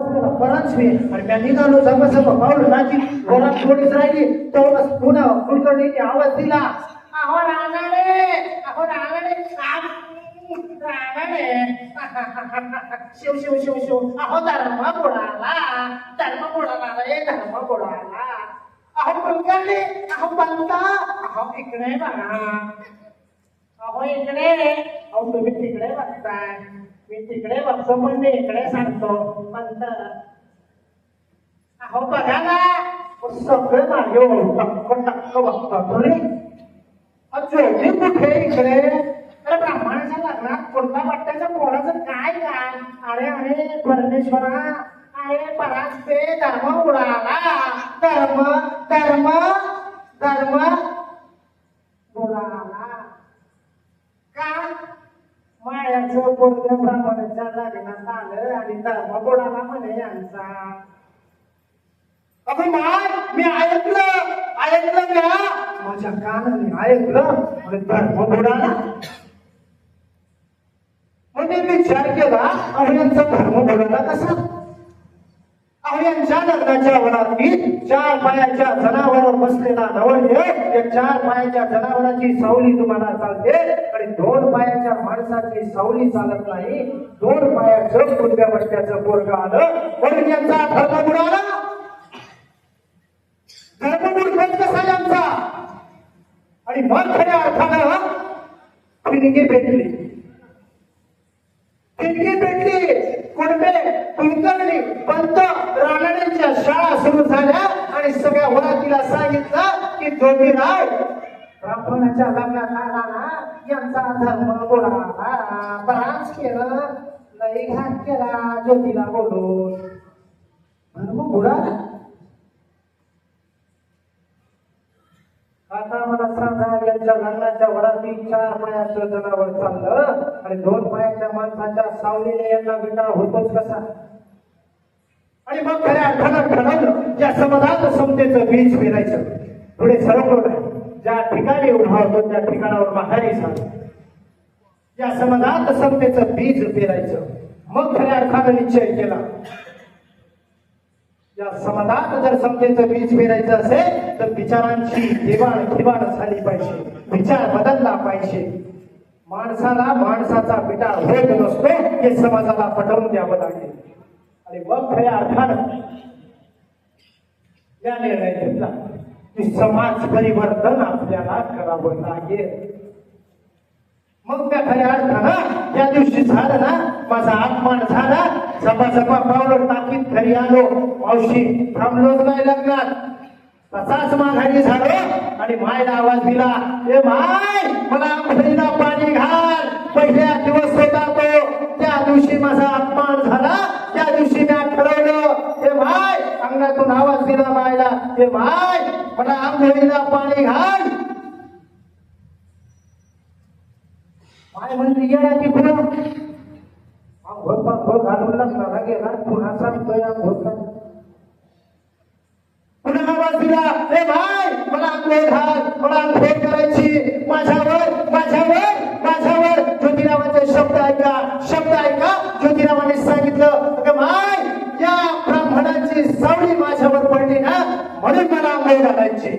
कोणाच मी आणि मी निघालो जमा जमा पावलं नाची घरात थोडीच राहिली तेवढाच पुन्हा कुलकर्णीने आवाज दिला. अहो रागाडे अहो रागाडे रागाडे शिव शिव शिव शिव. अहो धर्म बुडाला धर्म बुडाला रे धर्म बुडाला. अहो कुलकर्णी अहो बनता अहो इकडे बघा. अहो इकडे. अहो तुम्ही तिकडे बघताय. मी तिकडे बघतो पण मी इकडे सांगतो पण अहो बघा ना सगळे मागे टक्क टक्क बघतात रे. ज्योती कुठे इकडे? अरे ब्राह्मणाच्या लग्नात कोणता वाटण्याच्या कोणाचं काय काय? अरे अरे परमेश्वरा अरे परास ते धर्म उडाला. धर्म धर्म धर्म उडाला का मायाचं पोरग ब्राह्मणाच्या लग्नात आलं आणि धर्म बुडाला म्हणे यांचा अगं माय मी ऐकलं ऐकलं का माझ्या कानाने ऐकलं आणि धर्म बुडाला म्हणजे विचार केला अहो यांचा धर्म बुडाला कसा अहो यांच्या लग्नाच्या वरात चार पायाच्या जनावरावर बसलेला नवरदेव या चार पायाच्या जनावराची सावली तुम्हाला चालते. दोन पायाच्या माणसाची सावली चालत नाही. दोन पायाचं कुंड्या बट्ट्याचं पोरग आलं. म्हणून यांचा धर्म बुडाला धर्ममूर्ख कसा यांचा? आणि मग खऱ्या अर्थानं फिरकी भेटली. फिरकी भेटली. कुणबे कुलकर्णी पंत रानड्यांच्या शाळा सुरू झाल्या आणि सगळ्या वरातीला सांगितलं की जोडीराव ब्राह्मणाच्या लग्नात आला ना यांचा धर्म बुडाला बराच केलं लई घात केला ज्योतीला बोलून. धर्म बुडाला आता मला सांगा यांच्या लग्नाच्या वराती चार पायाचं जनावर चाललं आणि दोन पायाच्या माणसाच्या सावलीने यांना विटा होतोच कसा? आणि मग खऱ्या अर्थानं ठरवलं या समाजात समतेचं बीज फिरायचं पुढे सरकलो नाही. ज्या ठिकाणी उभा होतो त्या ठिकाणावर माघारी झालं. या समाजात समतेचं बीज पेरायचं. मग खऱ्या अर्थानं निश्चय केला. या समाजात जर समतेचं बीज पेरायचं असेल तर विचारांची देवाण घेवाण झाली पाहिजे. विचार बदलला पाहिजे. माणसाला माणसाचा पिटा होत नसतो हे समाजाला पटवून द्यावं लागेल. आणि मग खऱ्या अर्थानं या निर्णय घेतला. की समाज परिवर्तन आपल्याला करावं लागेल. मग त्या खऱ्या अर्थानं त्या दिवशी झालं ना माझा अपमान झाला. सपा सपा पावलं टाकीत घरी आलो. मावशी थांबलोच नाही लग्नात. तसाच माघारी झालो आणि मायला आवाज दिला ए माय मला आमखरीला पाणी घाल. पहिल्या दिवस होता तो. त्या दिवशी माझा अपमान झाला. त्या दिवशी मी ठरवलं ए माय अंगातून आवाज दिला मायला ए माय मला आंघोळीला पाणी घाल. माय म्हणजे येणार की पुन्हा आंघोळ पांघोळ घालून लग्नाला गेला. पुन्हा सांगतोय आंघोळ कर. पुन्हा आवाज दिला ए भाई मला आंघोळ घाल. অনেক বেলা আমরা জানাইছে